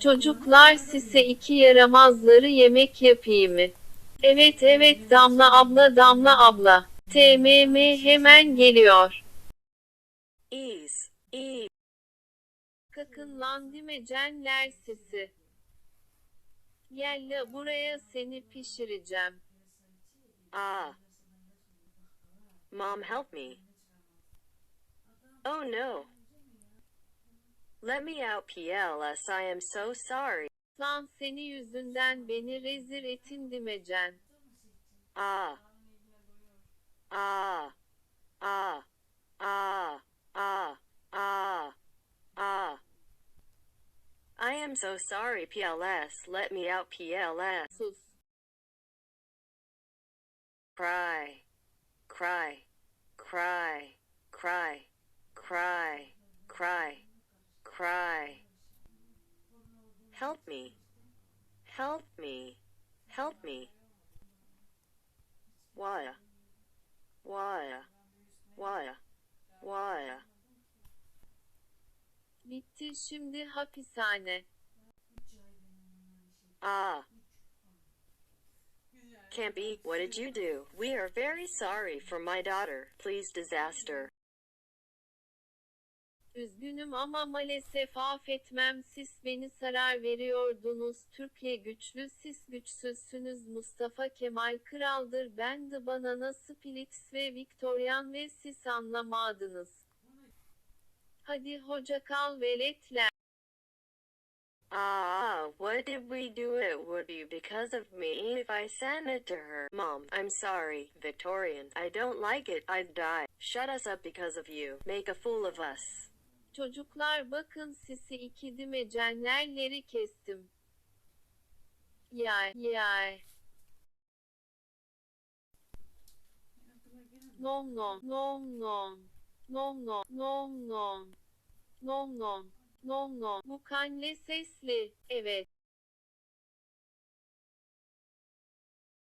Çocuklar size iki yaramazları yemek yapayım mı? Evet evet Damla abla Damla abla. TMM hemen geliyor. Ease, ease, Kakın lan dimecenler sesi. Gel buraya seni pişireceğim. ah. Mom, help me. Oh no. Let me out, PLS. I am so sorry. Lan seni yüzünden beni rezil etin dimecen. Ah. Ah. Ah. Ah. Ah. Ah. Ah. I am so sorry, PLS. Let me out, PLS. Sus. Cry. Cry. Cry. Cry. Cry. Cry. Cry. Help me. Help me. Help me. Why? Why? Why? Why? Bitti şimdi hapishane. Ah. Can't be. What did you do? We are very sorry for my daughter. Please, disaster. Üzgünüm ama maalesef affetmem siz beni zarar veriyordunuz. Türkiye güçlü siz güçsüzsünüz. Mustafa Kemal kraldır ben de banana splits ve Victorian ve siz anlamadınız. Hadi hoca kal veletler. Ah, what did we do? It would be because of me if I sent it to her. Mom, I'm sorry, Victorian. I don't like it. I'd die. Shut us up because of you. Make a fool of us. Çocuklar bakın sizi iki dimecenlerleri kestim. Yay yay. Nom nom nom nom. Nom nom nom nom. Nom nom nom nom. Bu kanle sesli. Evet.